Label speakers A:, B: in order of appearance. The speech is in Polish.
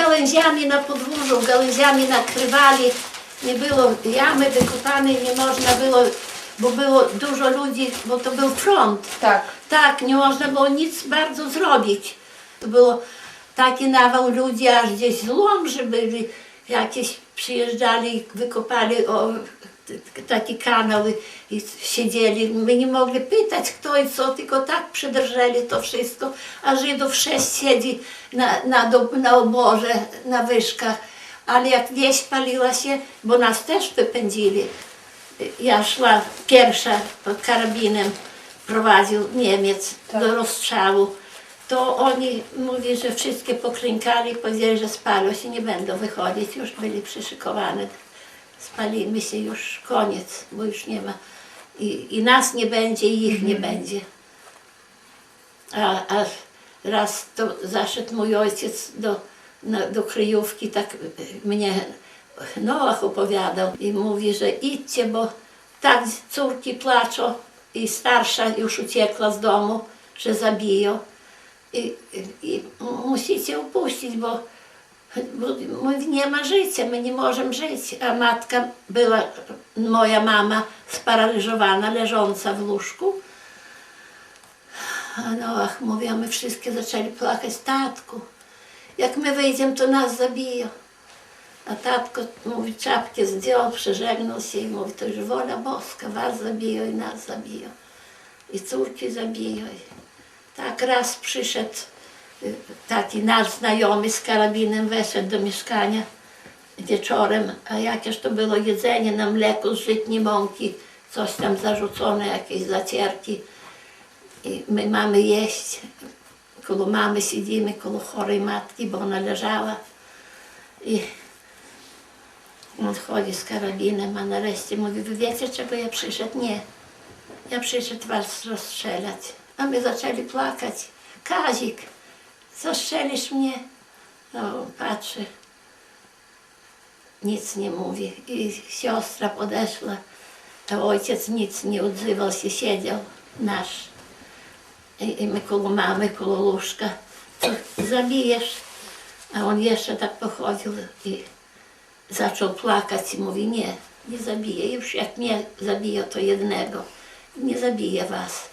A: gałęziami na podwórzu, gałęziami nakrywali. Nie było jamy wykopane, nie można było, bo było dużo ludzi, bo to był front.
B: Tak.
A: Tak, nie można było nic bardzo zrobić. To było taki nawał ludzi, aż gdzieś z Łomży byli, jakieś przyjeżdżali i wykopali o, taki kanał i, i siedzieli. My nie mogli pytać kto i co, tylko tak przydrżeli to wszystko, a Żydów sześć siedzi na, na, do, na oborze, na wyżkach. Ale jak wieś paliła się, bo nas też wypędzili, ja szła pierwsza pod karabinem, prowadził Niemiec
B: Tak.
A: do rozstrzału, to oni mówi, że wszystkie poklękali, powiedzieli, że spalą się, nie będą wychodzić, już byli przyszykowane. Spalimy się, już koniec, bo już nie ma. I, i nas nie będzie, i ich nie będzie. A, a raz to zaszedł mój ojciec do, na, do kryjówki, tak mnie Noach opowiadał i mówi, że idźcie, bo tak córki płaczą i starsza już uciekła z domu, że zabiją. I, i, i musicie upuścić, bo, bo mówi, nie ma życia, my nie możemy żyć. A matka była, moja mama, sparaliżowana, leżąca w łóżku. A Noach mówi, a my wszystkie zaczęli płakać, tatku, jak my wyjdziemy, to nas zabiją. A tatko, mówi, czapkę zdjął, przeżegnał się i mówi, to już wola boska, was zabiją i nas zabiją. I córki zabiją. Tak raz przyszedł taki nasz znajomy z karabinem, weszedł do mieszkania wieczorem, a jakież to było jedzenie na mleku z żytniej mąki, coś tam zarzucone, jakieś zacierki. I my mamy jeść. Koło mamy siedzimy, koło chorej matki, bo ona leżała. I on chodzi z karabinem, a nareszcie mówi, wy wiecie czego ja przyszedł? Nie. Ja przyszedł was rozstrzelać. A my zaczęli płakać. Kazik, zastrzelisz mnie? No, patrzy. Nic nie mówi. I siostra podeszła, a ojciec nic nie odzywał się, siedział nasz. I, i my koło mamy, koło łóżka. Co zabijesz? A on jeszcze tak pochodził i zaczął płakać i mówi, nie, nie zabiję. Już jak mnie zabiją, to jednego. Nie zabiję was.